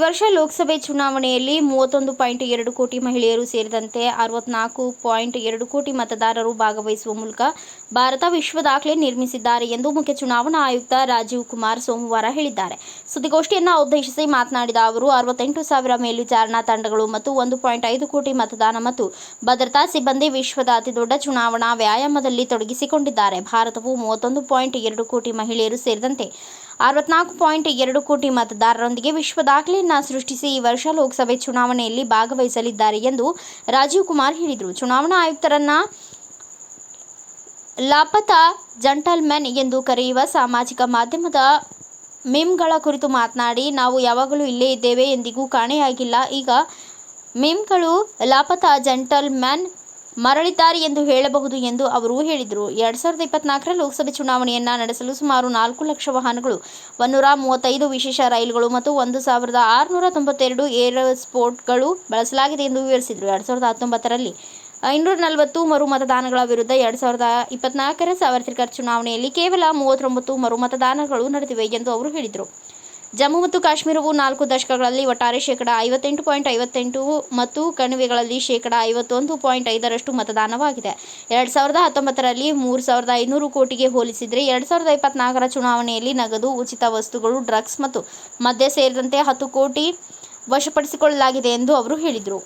ವರ್ಷ ಲೋಕಸಭೆ ಚುನಾವಣೆಯಲ್ಲಿ ಮೂವತ್ತೊಂದು ಪಾಯಿಂಟ್ ಎರಡು ಕೋಟಿ ಮಹಿಳೆಯರು ಸೇರಿದಂತೆ ಅರವತ್ನಾಲ್ಕು ಪಾಯಿಂಟ್ ಎರಡು ಕೋಟಿ ಮತದಾರರು ಭಾಗವಹಿಸುವ ಮೂಲಕ ಭಾರತ ವಿಶ್ವ ದಾಖಲೆ ನಿರ್ಮಿಸಿದ್ದಾರೆ ಎಂದು ಮುಖ್ಯ ಚುನಾವಣಾ ಆಯುಕ್ತ ರಾಜೀವ್ ಕುಮಾರ್ ಸೋಮವಾರ ಹೇಳಿದ್ದಾರೆ. ಸುದ್ದಿಗೋಷ್ಠಿಯನ್ನು ಉದ್ದೇಶಿಸಿ ಮಾತನಾಡಿದ ಅವರು, ಅರವತ್ತೆಂಟು ಸಾವಿರ ಮೇಲ್ವಿಚಾರಣಾ ತಂಡಗಳು ಮತ್ತು ಒಂದು ಪಾಯಿಂಟ್ ಐದು ಕೋಟಿ ಮತದಾನ ಮತ್ತು ಭದ್ರತಾ ಸಿಬ್ಬಂದಿ ವಿಶ್ವದ ಅತಿದೊಡ್ಡ ಚುನಾವಣಾ ವ್ಯಾಯಾಮದಲ್ಲಿ ತೊಡಗಿಸಿಕೊಂಡಿದ್ದಾರೆ. ಭಾರತವು ಮೂವತ್ತೊಂದು ಪಾಯಿಂಟ್ ಎರಡು ಕೋಟಿ ಮಹಿಳೆಯರು ಸೇರಿದಂತೆ ಅರವತ್ನಾಲ್ಕು ಪಾಯಿಂಟ್ ಎರಡು ಕೋಟಿ ಮತದಾರರೊಂದಿಗೆ ವಿಶ್ವ ದಾಖಲೆಯನ್ನು ಸೃಷ್ಟಿಸಿ ಈ ವರ್ಷ ಲೋಕಸಭೆ ಚುನಾವಣೆಯಲ್ಲಿ ಭಾಗವಹಿಸಲಿದ್ದಾರೆ ಎಂದು ರಾಜೀವ್ ಕುಮಾರ್ ಹೇಳಿದರು. ಚುನಾವಣಾ ಆಯುಕ್ತರನ್ನ ಲಾಪತಾ ಜಂಟಲ್ಮೆನ್ ಎಂದು ಕರೆಯುವ ಸಾಮಾಜಿಕ ಮಾಧ್ಯಮದ ಮಿಮ್ಗಳ ಕುರಿತು ಮಾತನಾಡಿ, ನಾವು ಯಾವಾಗಲೂ ಇಲ್ಲೇ ಇದ್ದೇವೆ ಎಂದಿಗೂ ಕಾಣೆಯಾಗಿಲ್ಲ. ಈಗ ಮಿಮ್ಗಳು ಲಾಪತಾ ಜಂಟಲ್ಮ್ಯಾನ್ ಮರಳಿದ್ದಾರೆ ಎಂದು ಹೇಳಬಹುದು ಎಂದು ಅವರು ಹೇಳಿದರು. ಎರಡ್ ಸಾವಿರದ ಇಪ್ಪತ್ನಾಲ್ಕರ ಲೋಕಸಭೆ ಚುನಾವಣೆಯನ್ನು ನಡೆಸಲು ಸುಮಾರು ನಾಲ್ಕು ಲಕ್ಷ ವಾಹನಗಳು, ಒಂದೂರ ಮೂವತ್ತೈದು ವಿಶೇಷ ರೈಲುಗಳು ಮತ್ತು ಒಂದು ಸಾವಿರದ ಆರುನೂರ ತೊಂಬತ್ತೆರಡು ಏರ್ ಸ್ಪೋರ್ಟ್ಗಳು ಬಳಸಲಾಗಿದೆ ಎಂದು ವಿವರಿಸಿದರು. ಎರಡ್ ಸಾವಿರದ ಹತ್ತೊಂಬತ್ತರಲ್ಲಿ ಐನೂರ ನಲವತ್ತು ಮರು ಮತದಾನಗಳ ವಿರುದ್ಧ ಎರಡ್ ಸಾವಿರದ ಇಪ್ಪತ್ನಾಲ್ಕರ ಸಾರ್ವತ್ರಿಕ ಚುನಾವಣೆಯಲ್ಲಿ ಕೇವಲ ಮೂವತ್ತೊಂಬತ್ತು ಮರು ಮತದಾನಗಳು ನಡೆದಿವೆ ಎಂದು ಅವರು ಹೇಳಿದರು. ಜಮ್ಮು ಮತ್ತು ಕಾಶ್ಮೀರವು ನಾಲ್ಕು ದಶಕಗಳಲ್ಲಿ ಒಟ್ಟಾರೆ ಶೇಕಡ ಐವತ್ತೆಂಟು ಪಾಯಿಂಟ್ ಐವತ್ತೆಂಟು ಮತ್ತು ಕಣಿವೆಗಳಲ್ಲಿ ಶೇಕಡ ಐವತ್ತೊಂದು ಪಾಯಿಂಟ್ ಐದರಷ್ಟು ಮತದಾನವಾಗಿದೆ. ಎರಡು ಸಾವಿರದ ಹತ್ತೊಂಬತ್ತರಲ್ಲಿ ಮೂರು ಸಾವಿರದ ಐನೂರು ಕೋಟಿಗೆ ಹೋಲಿಸಿದರೆ ಎರಡು ಸಾವಿರದ ಇಪ್ಪತ್ನಾಲ್ಕರ ಚುನಾವಣೆಯಲ್ಲಿ ನಗದು ಉಚಿತ ವಸ್ತುಗಳು, ಡ್ರಗ್ಸ್ ಮತ್ತು ಮದ್ಯ ಸೇರಿದಂತೆ ಹತ್ತು ಕೋಟಿ ವಶಪಡಿಸಿಕೊಳ್ಳಲಾಗಿದೆ ಎಂದು ಅವರು ಹೇಳಿದರು.